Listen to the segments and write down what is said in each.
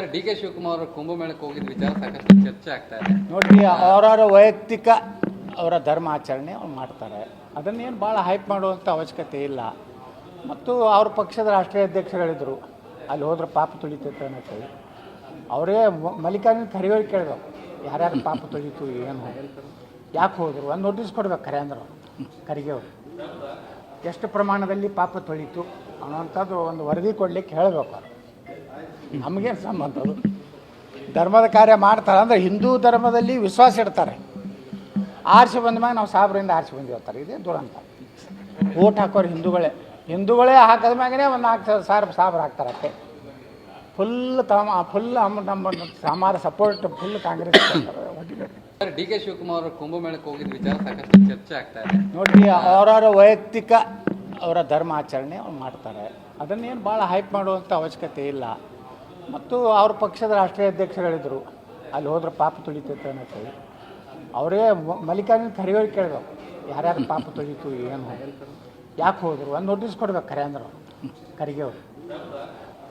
Sir, D K Shivakumar ಕುಂಭಮೇಳಕ್ಕೆ ಹೋಗಿದ್ದ ವಿಚಾರ ಸಾಕಷ್ಟು ಚರ್ಚೆ ಆಗ್ತಾ ಇದೆ. ನೋಡಿ, ಅವರವರ ವೈಯಕ್ತಿಕ ಅವರ ಧರ್ಮ ಆಚರಣೆ ಅವ್ರು ಮಾಡ್ತಾರೆ. ಅದನ್ನೇನು ಭಾಳ ಹೈಪ್ ಮಾಡುವಂಥ ಅವಶ್ಯಕತೆ ಇಲ್ಲ. ಮತ್ತು ಅವ್ರ ಪಕ್ಷದ ರಾಷ್ಟ್ರೀಯ ಅಧ್ಯಕ್ಷಗಳಿದ್ದರು ಅಲ್ಲಿ ಹೋದ್ರೆ ಪಾಪ ತುಳಿತೈತೆ ಅನ್ನೋದು ಅವರೇ ಮಲ್ಲಿಕಾರ್ಜುನ ಖರ್ಗೆ ಕೇಳಿದ್ರು ಯಾರ್ಯಾರು ಪಾಪ ತುಳಿತು, ಏನು ಯಾಕೆ ಹೋದರು? ಒಂದು ನೋಟಿಸ್ ಕೊಡ್ಬೇಕು ಖರೆ ಅಂದ್ರೆ ಖರ್ಗೆ ಎಷ್ಟು ಪ್ರಮಾಣದಲ್ಲಿ ಪಾಪ ತೊಳಿತು ಅನ್ನೋಂಥದ್ದು ಒಂದು ವರದಿ ಕೊಡಲಿಕ್ಕೆ ಹೇಳಬೇಕು ಅವ್ರು. ನಮಗೇನು ಸಂಬಂಧ ಅದು? ಧರ್ಮದ ಕಾರ್ಯ ಮಾಡ್ತಾರೆ ಅಂದರೆ ಹಿಂದೂ ಧರ್ಮದಲ್ಲಿ ವಿಶ್ವಾಸ ಇಡ್ತಾರೆ. ಆರಿಸಿ ಬಂದ ಮ್ಯಾಗ ನಾವು ಸಾಬ್ರಿಂದ ಆರಿಸಿ ಬಂದಿರ್ತಾರೆ ಇದೇ ದುರಂತ? ಓಟ್ ಹಾಕೋರು ಹಿಂದೂಗಳೇ. ಹಿಂದೂಗಳೇ ಹಾಕಿದ ಮ್ಯಾಗೇ ಒಂದು ಹಾಕ್ತಾರೆ ಸಾರ್ ಸಾಬ್ರು ಹಾಕ್ತಾರತ್ತೆ ಫುಲ್ ತಮ್ಮ ಫುಲ್ ನಮ್ಮ ಸಮಾರ support full Congress sir D K Shivakumar ಅವರು ಕುಂಭಮೇಳಕ್ಕೆ ಹೋಗಿದ್ದ ವಿಚಾರ ಸಾಕಷ್ಟು ಚರ್ಚೆ ಆಗ್ತಾ ಇದೆ. ನೋಡಿ ಅವರವರ ವೈಯಕ್ತಿಕ ಅವರ ಧರ್ಮ ಆಚರಣೆ ಅವ್ರು ಮಾಡ್ತಾರೆ. ಅದನ್ನೇನು ಭಾಳ ಹೈಪ್ ಮಾಡುವಂಥ ಅವಶ್ಯಕತೆ ಇಲ್ಲ. ಮತ್ತು ಅವ್ರ ಪಕ್ಷದ ರಾಷ್ಟ್ರೀಯ ಅಧ್ಯಕ್ಷಗಳಿದ್ದರು ಅಲ್ಲಿ ಹೋದ್ರೆ ಪಾಪ ತುಳಿತೈತೆ ಅನ್ನೋದು. ಅವರೇ ಮಲ್ಲಿಕಾರ್ಜುನ ಖರ್ಗೆ ಕೇಳಿದ್ರು. ಯಾರ್ಯಾರು ಪಾಪ ತುಳಿತು, ಏನು? ಯಾಕೆ ಹೋದರು? ಒಂದು ನೋಟಿಸ್ ಕೊಡ್ಬೇಕು ಖರೆ ಅಂದ್ರೆ. ಖರ್ಗೆ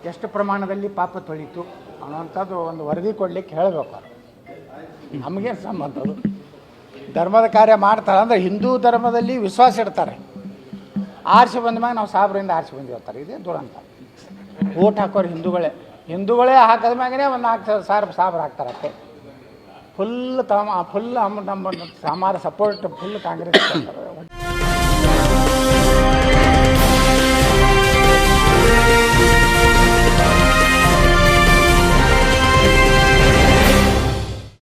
ಎಷ್ಟು ಪ್ರಮಾಣದಲ್ಲಿ ಪಾಪ ತೊಳಿತು ಅನ್ನೋಂಥದ್ದು ಒಂದು ವರದಿ ಕೊಡಲಿಕ್ಕೆ ಹೇಳಬೇಕು ಅವರು. ನಮಗೇನು ಸಂಬಂಧ ಧರ್ಮದ ಕಾರ್ಯ ಮಾಡ್ತಾರೆ ಅಂದರೆ ಹಿಂದೂ ಧರ್ಮದಲ್ಲಿ ವಿಶ್ವಾಸ ಇಡ್ತಾರೆ. ಆರಿಸಿ ಬಂದ ಮ್ಯಾಗ ನಾವು ಸಾಬ್ರಿಂದ ಆರಿಸಿ ಬಂದಿರ್ತಾರೆ ಇದೇ ದುರಂತ. ಓಟ್ ಹಾಕೋರು ಹಿಂದೂಗಳೇ. ಹಿಂದೂಗಳೇ ಹಾಕಿದ ಮ್ಯಾಗೇ ಒಂದು ನಾಲ್ಕು ಸಾವಿರ ಸಾಬ್ರು ಹಾಕ್ತಾರತ್ತೆ ಫುಲ್ ತಮ್ಮ ಫುಲ್ ನಮ್ಮ ಸಮಾರ ಸಪೋರ್ಟ್ ಫುಲ್ ಕಾಂಗ್ರೆಸ್.